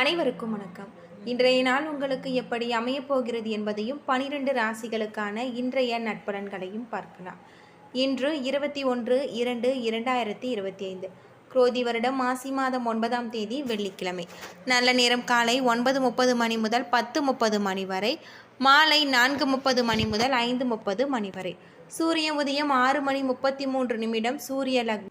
அனைவருக்கும் வணக்கம். இன்றைய நாள் உங்களுக்கு எப்படி அமையப்போகிறது என்பதையும் பனிரெண்டு ராசிகளுக்கான இன்றைய நட்பலன்களையும் பார்க்கலாம். இன்று இருபத்தி ஒன்று இரண்டு இரண்டாயிரத்தி இருபத்தி ஐந்து குரோதி வருடம் மாசி மாதம் ஒன்பதாம் தேதி வெள்ளிக்கிழமை. நல்ல நேரம் காலை ஒன்பது முப்பது மணி முதல் பத்து முப்பது மணி வரை மாலை நான்கு முப்பது மணி முதல் ஐந்து முப்பது மணி வரை. சூரிய உதயம் ஆறு மணி முப்பத்தி மூன்று நிமிடம் சூரிய லக்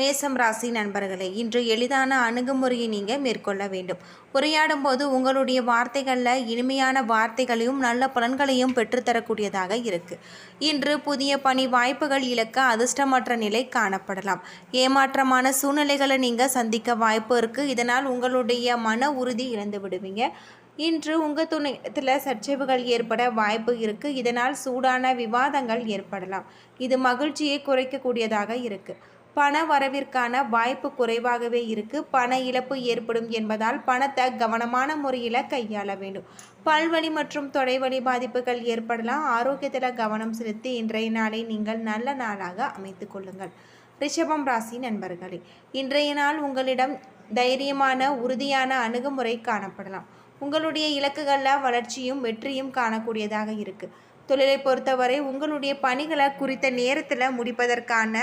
மேசம் ராசி நண்பர்களே இன்று எளிதான அணுகுமுறையை நீங்கள் மேற்கொள்ள வேண்டும். உரையாடும் போது உங்களுடைய வார்த்தைகளில் இனிமையான வார்த்தைகளையும் நல்ல பலன்களையும் பெற்றுத்தரக்கூடியதாக இருக்கு. இன்று புதிய பணி வாய்ப்புகள் இழக்க அதிர்ஷ்டமற்ற நிலை காணப்படலாம். ஏமாற்றமான சூழ்நிலைகளை நீங்கள் சந்திக்க வாய்ப்பு இருக்குது இதனால் உங்களுடைய மன உறுதி இழந்து விடுவீங்க. இன்று உங்கள் துணையத்தில் சர்ச்சைவுகள் ஏற்பட வாய்ப்பு இருக்குது இதனால் சூடான விவாதங்கள் ஏற்படலாம். இது மகிழ்ச்சியை குறைக்கக்கூடியதாக இருக்குது பண வரவிற்கான வாய்ப்பு குறைவாகவே இருக்கு. பண இழப்பு ஏற்படும் என்பதால் பணத்தை கவனமான முறையில் கையாள வேண்டும். பல்வழி மற்றும் தொடைவழி பாதிப்புகள் ஏற்படலாம். ஆரோக்கியத்தில் கவனம் செலுத்தி இன்றைய நாளை நீங்கள் நல்ல நாளாக அமைத்து கொள்ளுங்கள். ரிஷபம் ராசி நண்பர்களே இன்றைய நாள் உங்களிடம் தைரியமான உறுதியான அணுகுமுறை காணப்படலாம். உங்களுடைய இலக்குகளில் வளர்ச்சியும் வெற்றியும் காணக்கூடியதாக இருக்குது தொழிலை பொறுத்தவரை உங்களுடைய பணிகளை குறித்த நேரத்தில் முடிப்பதற்கான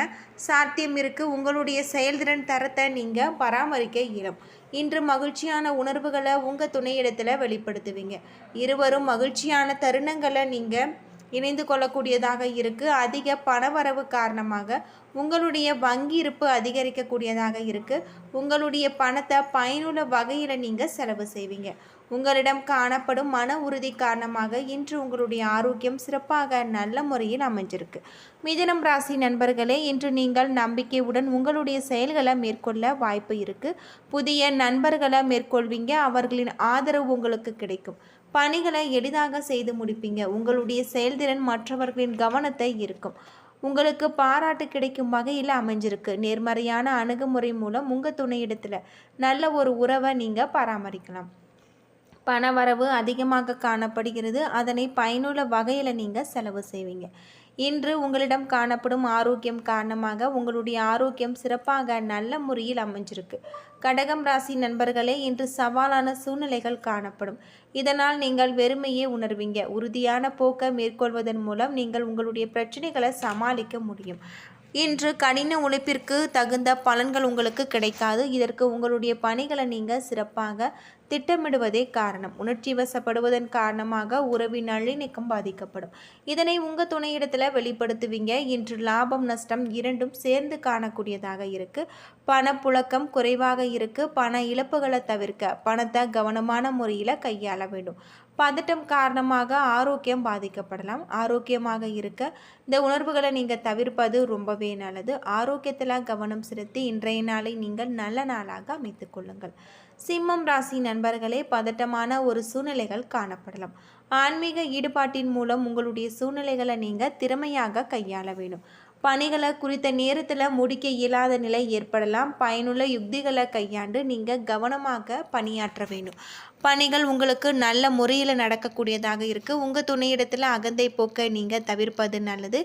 சாத்தியம் இருக்குது உங்களுடைய செயல்திறன் தரத்தை நீங்கள் பராமரிக்க இயலும். இன்று மகிழ்ச்சியான உணர்வுகளை உங்கள் துணையிடத்தில் வெளிப்படுத்துவீங்க. இருவரும் மகிழ்ச்சியான தருணங்களை நீங்கள் இணைந்து கொள்ளக்கூடியதாக இருக்குது அதிக பணவரவு காரணமாக உங்களுடைய வங்கி இருப்பு அதிகரிக்கக்கூடியதாக இருக்குது உங்களுடைய பணத்தை பயனுள்ள வகையில் நீங்கள் செலவு செய்வீங்க. உங்களிடம் காணப்படும் மன உறுதி காரணமாக இன்று உங்களுடைய ஆரோக்கியம் சிறப்பாக நல்ல முறையில் அமைஞ்சிருக்கு. மிதனம் ராசி நண்பர்களே இன்று நீங்கள் நம்பிக்கையுடன் உங்களுடைய செயல்களை மேற்கொள்ள வாய்ப்பு இருக்கு. புதிய நண்பர்களை மேற்கொள்வீங்க. அவர்களின் ஆதரவு உங்களுக்கு கிடைக்கும். பணிகளை எளிதாக செய்து முடிப்பீங்க. உங்களுடைய செயல்திறன் மற்றவர்களின் கவனத்தை இருக்கும் உங்களுக்கு பாராட்டு கிடைக்கும் வகையில் அமைஞ்சிருக்கு. நேர்மறையான அணுகுமுறை மூலம் உங்கள் துணையிடத்தில் நல்ல ஒரு உறவை நீங்கள் பராமரிக்கலாம். பணவரவு அதிகமாக காணப்படுகிறது. அதனை பயனுள்ள வகையில் நீங்கள் செலவு செய்வீங்க. இன்று உங்களிடம் காணப்படும் ஆரோக்கியம் காரணமாக உங்களுடைய ஆரோக்கியம் சிறப்பாக நல்ல முறையில் அமைஞ்சிருக்கு. கடகம் ராசி நண்பர்களே இன்று சவாலான சூழ்நிலைகள் காணப்படும். இதனால் நீங்கள் வெறுமையே உணர்வீங்க. உறுதியான போக்கை மேற்கொள்வதன் மூலம் நீங்கள் உங்களுடைய பிரச்சனைகளை சமாளிக்க முடியும். இன்று கடின உழைப்பிற்கு தகுந்த பலன்கள் உங்களுக்கு கிடைக்காது. இதற்கு உங்களுடைய பணிகளை நீங்கள் சிறப்பாக திட்டமிடுவதே காரணம். உணர்ச்சி வசப்படுவதன் காரணமாக உறவின் நல்லிணக்கம் பாதிக்கப்படும். இதனை உங்கள் துணையிடத்தில் வெளிப்படுத்துவீங்க. இன்று லாபம் நஷ்டம் இரண்டும் சேர்ந்து காணக்கூடியதாக இருக்கு. பணப்புழக்கம் குறைவாக இருக்கு. பண இழப்புகளை தவிர்க்க பணத்தை கவனமான முறையில் கையாள வேண்டும். பதட்டம் காரணமாக ஆரோக்கியம் பாதிக்கப்படலாம். ஆரோக்கியமாக இருக்க இந்த உணர்வுகளை நீங்கள் தவிர்ப்பது ரொம்பவே நல்லது. ஆரோக்கியத்தில் கவனம் செலுத்தி இன்றைய நாளை நீங்கள் நல்ல நாளாக அமைத்துக்கொள்ளுங்கள் சிம்மம் ராசி நண்பர்களே பதட்டமான ஒரு சூழ்நிலைகள் காணப்படலாம். ஆன்மீக ஈடுபாட்டின் மூலம் உங்களுடைய சூழ்நிலைகளை நீங்கள் திறமையாக கையாள வேண்டும். பணிகளை குறித்த நேரத்தில் முடிக்க இயலாத நிலை ஏற்படலாம். பயனுள்ள யுக்திகளை கையாண்டு நீங்கள் கவனமாக பணியாற்ற வேண்டும். பணிகள் உங்களுக்கு நல்ல முறையில் நடக்கக்கூடியதாக இருக்குது உங்கள் துணையிடத்தில் அகந்தை போக்க நீங்கள் தவிர்ப்பது நல்லது.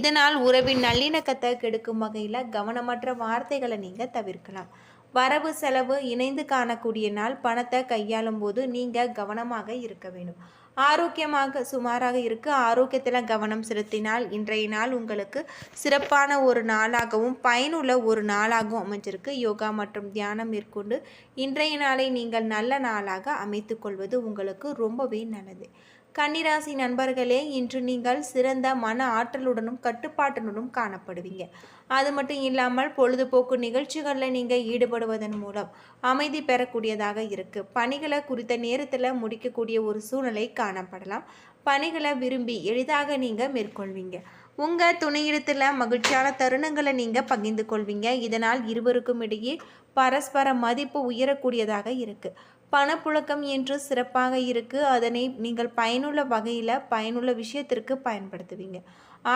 இதனால் உறவின் நல்லிணக்கத்தை கெடுக்கும் வகையில் கவனமற்ற வார்த்தைகளை நீங்கள் தவிர்க்கலாம். வரவு செலவு இணைந்து காணக்கூடிய நாள் பணத்தை கையாளும் போது நீங்கள் கவனமாக இருக்க வேண்டும். ஆரோக்கியமாக சுமாராக இருக்க. ஆரோக்கியத்தில் கவனம் செலுத்தினால் இன்றைய நாள் உங்களுக்கு சிறப்பான ஒரு நாளாகவும் பயனுள்ள ஒரு நாளாகவும் அமைஞ்சிருக்கு. யோகா மற்றும் தியானம் மேற்கொண்டு இன்றைய நாளை நீங்கள் நல்ல நாளாக அமைத்துக்கொள்வது உங்களுக்கு ரொம்பவே நல்லது. கன்னிராசி நண்பர்களே இன்று நீங்கள் சிறந்த மன ஆற்றலுடனும் கட்டுப்பாட்டுடனும் காணப்படுவீங்க. அது மட்டும் இல்லாமல் பொழுதுபோக்கு நிகழ்ச்சிகளில் நீங்கள் ஈடுபடுவதன் மூலம் அமைதி பெறக்கூடியதாக இருக்குது பணிகளை குறித்த நேரத்தில் முடிக்கக்கூடிய ஒரு சூழ்நிலை காணப்படலாம். பணிகளை விரும்பி எளிதாக நீங்கள் மேற்கொள்வீங்க. உங்கள் துணையிடத்தில் மகிழ்ச்சியான தருணங்களை நீங்கள் பகிர்ந்து கொள்வீங்க. இதனால் இருவருக்கும் இடையே பரஸ்பர மதிப்பு உயரக்கூடியதாக இருக்குது பணப்புழக்கம் என்று சிறப்பாக இருக்குது அதனை நீங்கள் பயனுள்ள வகையில் பயனுள்ள விஷயத்திற்கு பயன்படுத்துவீங்க.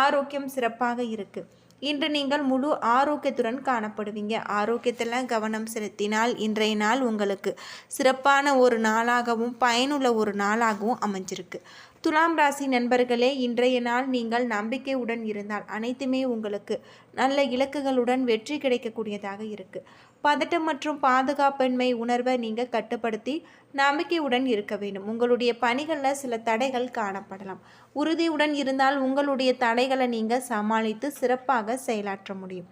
ஆரோக்கியம் சிறப்பாக இருக்குது இன்று நீங்கள் முழு ஆரோக்கியத்துடன் காணப்படுவீங்க. ஆரோக்கியத்தில் கவனம் செலுத்தினால் இன்றைய நாள் உங்களுக்கு சிறப்பான ஒரு நாளாகவும் பயனுள்ள ஒரு நாளாகவும் அமைஞ்சிருக்கு. துலாம் ராசி நண்பர்களே இன்றைய நாள் நீங்கள் நம்பிக்கையுடன் இருந்தால் அனைத்துமே உங்களுக்கு நல்ல இலக்குகளுடன் வெற்றி கிடைக்கக்கூடியதாக இருக்குது பதட்டம் மற்றும் பாதுகாப்பின்மை உணர்வை நீங்கள் கட்டுப்படுத்தி நம்பிக்கையுடன் இருக்க வேண்டும். உங்களுடைய பணிகளில் சில தடைகள் காணப்படலாம். உறுதியுடன் இருந்தால் உங்களுடைய தடைகளை நீங்கள் சமாளித்து சிறப்பாக செயலாற்ற முடியும்.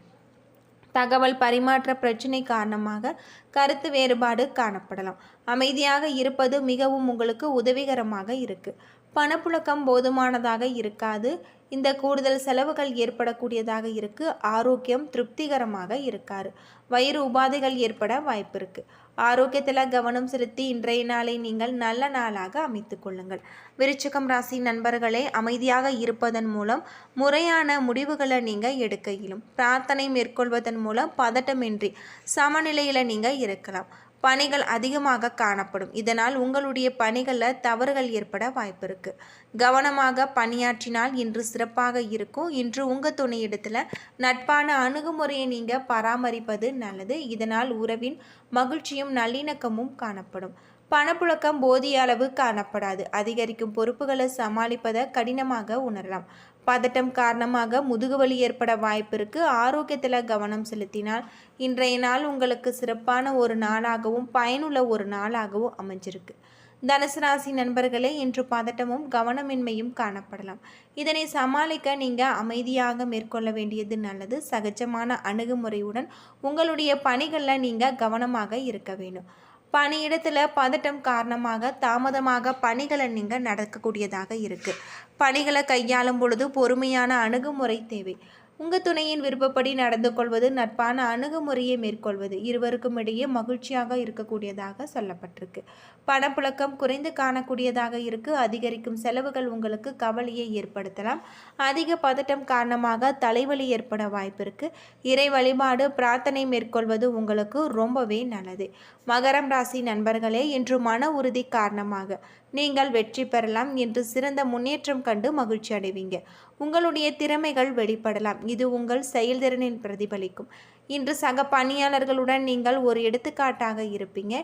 தகவல் பரிமாற்ற பிரச்சினை காரணமாக கருத்து வேறுபாடு காணப்படலாம். அமைதியாக இருப்பது மிகவும் உங்களுக்கு உதவிகரமாக இருக்குது பணப்புழக்கம் போதுமானதாக இருக்காது. இந்த கூடுதல் செலவுகள் ஏற்படக்கூடியதாக இருக்கு. ஆரோக்கியம் திருப்திகரமாக இருக்காரு வயிறு உபாதைகள் ஏற்பட வாய்ப்பு இருக்கு. ஆரோக்கியத்தில் கவனம் செலுத்தி இன்றைய நாளை நீங்கள் நல்ல நாளாக அமைத்து கொள்ளுங்கள். விருச்சிகம் ராசி நண்பர்களே அமைதியாக இருப்பதன் மூலம் முறையான முடிவுகளை நீங்கள் எடுக்க இயலும். பிரார்த்தனை மேற்கொள்வதன் மூலம் பதட்டமின்றி சமநிலையில் நீங்கள் இருக்கலாம். பணிகள் அதிகமாக காணப்படும். இதனால் உங்களுடைய பணிகளில் தவறுகள் ஏற்பட வாய்ப்பு இருக்குது கவனமாக பணியாற்றினால் இன்று சிறப்பாக இருக்கும். இன்று உங்கள் துணையிடத்தில் நட்பான அணுகுமுறையை நீங்கள் பராமரிப்பது நல்லது. இதனால் உறவின் மகிழ்ச்சியும் நல்லிணக்கமும் காணப்படும். பணப்புழக்கம் போதிய அளவு காணப்படாது. அதிகரிக்கும் பொறுப்புகளை சமாளிப்பதை கடினமாக உணரலாம். பதட்டம் காரணமாக முதுகுவலி ஏற்பட வாய்ப்பு இருக்கு ஆரோக்கியத்தில் கவனம் செலுத்தினால் இன்றைய நாள் உங்களுக்கு சிறப்பான ஒரு நாளாகவும் பயனுள்ள ஒரு நாளாகவும் அமைஞ்சிருக்கு. தனுசு ராசி நண்பர்களே இன்று பதட்டமும் கவனமின்மையும் காணப்படலாம். இதனை சமாளிக்க நீங்கள் அமைதியாக மேற்கொள்ள வேண்டியது நல்லது. சகஜமான அணுகுமுறையுடன் உங்களுடைய பணிகளில் நீங்கள் கவனமாக இருக்க வேண்டும். பணியிடத்தில் பதட்டம் காரணமாக தாமதமாக பணிகளை நீங்கள் நடக்கக்கூடியதாக இருக்குது பணிகளை கையாளும் பொழுது பொறுமையான அணுகுமுறை தேவை. உங்கள் துணையின் விருப்பப்படி நடந்து கொள்வது நட்பான அணுகுமுறையை மேற்கொள்வது இருவருக்கும் இடையே மகிழ்ச்சியாக இருக்கக்கூடியதாக சொல்லப்பட்டிருக்கு. பணப்புழக்கம் குறைந்து காணக்கூடியதாக இருக்கு. அதிகரிக்கும் செலவுகள் உங்களுக்கு கவலையை ஏற்படுத்தலாம். அதிக பதட்டம் காரணமாக தலைவலி ஏற்பட வாய்ப்பு இருக்கு. இறை வழிபாடு பிரார்த்தனை மேற்கொள்வது உங்களுக்கு ரொம்பவே நல்லது. மகரம் ராசி நண்பர்களே இன்று மன உறுதி காரணமாக நீங்கள் வெற்றி பெறலாம் என்று சிறந்த முன்னேற்றம் கண்டு மகிழ்ச்சி அடைவீங்க. உங்களுடைய திறமைகள் வெளிப்படலாம். இது உங்கள் செயல்திறனின் பிரதிபலிக்கும். இன்று சக பணியாளர்களுடன் நீங்கள் ஒரு எடுத்துக்காட்டாக இருப்பீங்க.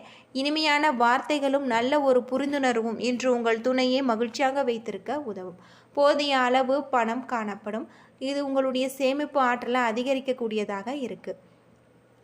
இனிமையான வார்த்தைகளும் நல்ல ஒரு புரிந்துணர்வும் இன்று உங்கள் துணையை மகிழ்ச்சியாக வைத்திருக்க உதவும். போதிய அளவு பணம் காணப்படும். இது உங்களுடைய சேமிப்பு ஆற்றலை அதிகரிக்கக்கூடியதாக இருக்குது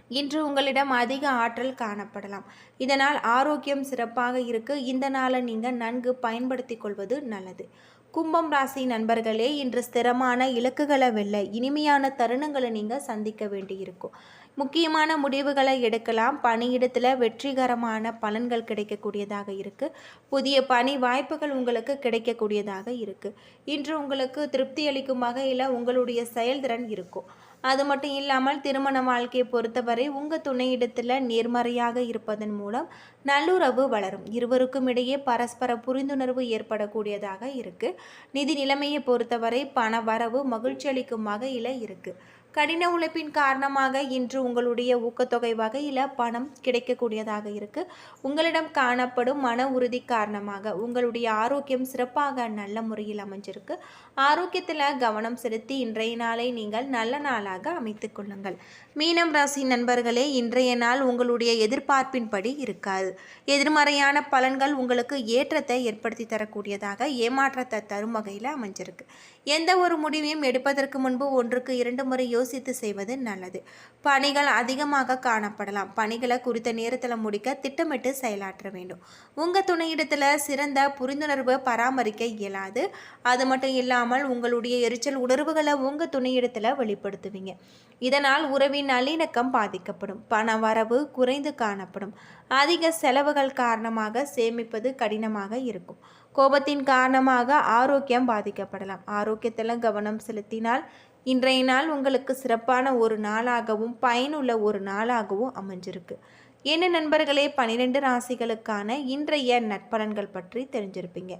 இன்று உங்களிடம் அதிக ஆற்றல் காணப்படலாம். இதனால் ஆரோக்கியம் சிறப்பாக இருக்க. இந்த நாளை நீங்கள் நன்கு பயன்படுத்தி கொள்வது நல்லது. கும்பம் ராசி நண்பர்களே இன்று ஸ்திரமான இலக்குகளை வெல்ல இனிமையான தருணங்களை நீங்கள் சந்திக்க வேண்டியிருக்கும். முக்கியமான முடிவுகளை எடுக்கலாம். பணியிடத்தில் வெற்றிகரமான பலன்கள் கிடைக்கக்கூடியதாக இருக்குது புதிய பணி வாய்ப்புகள் உங்களுக்கு கிடைக்கக்கூடியதாக இருக்குது இன்று உங்களுக்கு திருப்தி அளிக்கும் வகையில் உங்களுடைய செயல்திறன் இருக்கும். அது மட்டும் இல்லாமல் திருமண வாழ்க்கையை பொறுத்தவரை உங்கள் துணையிடத்தில் நேர்மறையாக இருப்பதன் மூலம் நல்லுறவு வளரும். இருவருக்கும் இடையே பரஸ்பர புரிந்துணர்வு ஏற்படக்கூடியதாக இருக்குது நிதி நிலைமையை பொறுத்தவரை பண வரவு மகிழ்ச்சி அளிக்கும் வகையில் இருக்குது கடின உழைப்பின் காரணமாக இன்று உங்களுடைய ஊக்கத்தொகை வகையில் பணம் கிடைக்கக்கூடியதாக இருக்குது உங்களிடம் காணப்படும் மன உறுதி காரணமாக உங்களுடைய ஆரோக்கியம் சிறப்பாக நல்ல முறையில் அமைஞ்சிருக்கு. ஆரோக்கியத்தில் கவனம் செலுத்தி இன்றைய நாளை நீங்கள் நல்ல நாளாக அமைத்து கொள்ளுங்கள். மீனம் ராசி நண்பர்களே இன்றைய நாள் உங்களுடைய எதிர்பார்ப்பின்படி இருக்காது. எதிர்மறையான பலன்கள் உங்களுக்கு ஏற்றத்தை ஏற்படுத்தி தரக்கூடியதாக ஏமாற்றத்தை தரும் வகையில் அமைஞ்சிருக்கு. எந்த ஒரு முடிவையும் எடுப்பதற்கு முன்பு ஒன்றுக்கு இரண்டு முறை யோசித்து செய்வது நல்லது. பணிகள் அதிகமாக காணப்படலாம். பணிகளை குறித்த நேரத்தில் முடிக்க திட்டமிட்டு செயலாற்ற வேண்டும். உங்கள் துணையிடத்தில் சிறந்த புரிந்துணர்வு பராமரிக்க இயலாது. அது மட்டும் இல்லாமல் உங்களுடைய எரிச்சல் உணர்வுகளை உங்கள் துணையிடத்தில் வெளிப்படுத்துவீங்க. இதனால் உறவின் நல்லிணக்கம் பாதிக்கப்படும். பண வரவு குறைந்து காணப்படும். அதிக செலவுகள் காரணமாக சேமிப்பது கடினமாக இருக்கும். கோபத்தின் காரணமாக ஆரோக்கியம் பாதிக்கப்படலாம். ஆரோக்கியத்தில் கவனம் செலுத்தினால் இன்றைய நாள் உங்களுக்கு சிறப்பான ஒரு நாளாகவும் பயனுள்ள ஒரு நாளாகவும் அமைஞ்சிருக்கு. என்ன நண்பர்களே? பன்னிரெண்டு ராசிகளுக்கான இன்றைய நட்பலன்கள் பற்றி தெரிஞ்சிருப்பீங்க.